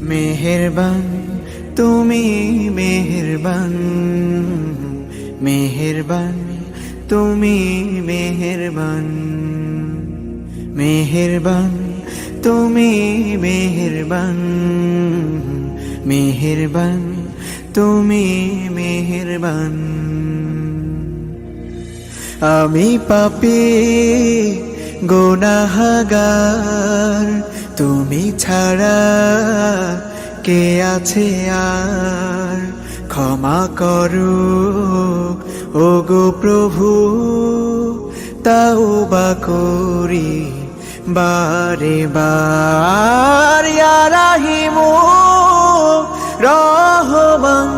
মেহেরবান তুমি মেহেরবান। মেহেরবান তুমি মেহেরবান। মেহেরবান তুমি মেহেরবান। মেহেরবান তুমি মেহেরবান। আমি পাপি, গোনাহাগার। তুমি ছাড়া কে আছে আর? ক্ষমা করো ও গো প্রভু তাও বা করি বারে বার। রাহিমু রহমান,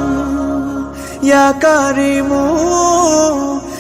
ইয়া কারিমু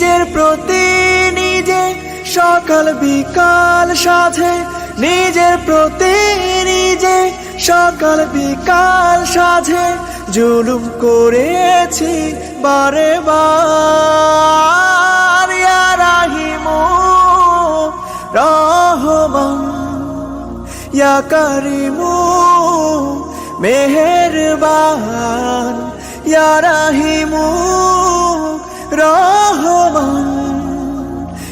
নিজের প্রতি নিজে সকাল বিকাল সাথে নিজের প্রতি নিজে সকাল বিকাল সাথে জুলুম করেছি বারে বার। রাহিমু রহমান, ইয়া কারিমু মেহেরবান, ইয়া রাহিমু রহমান।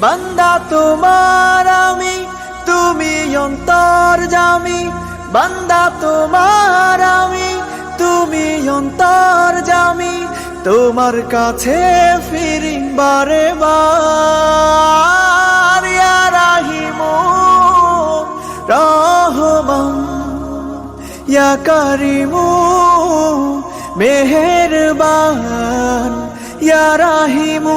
বান্দা তোমার আমি, তুমি অন্তর জামি। বান্দা তোমার আমি, তুমি অন্তর জামি। তোমার কাছে ফিরি বারে। বার রাহিমু, রহমান। ইয়া ইয়া রাহিমু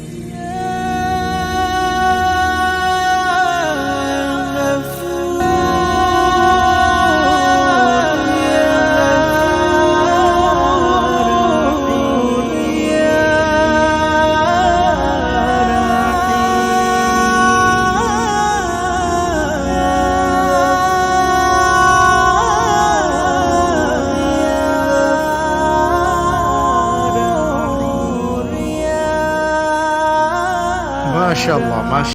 মাশাআল্লাহ। মাশ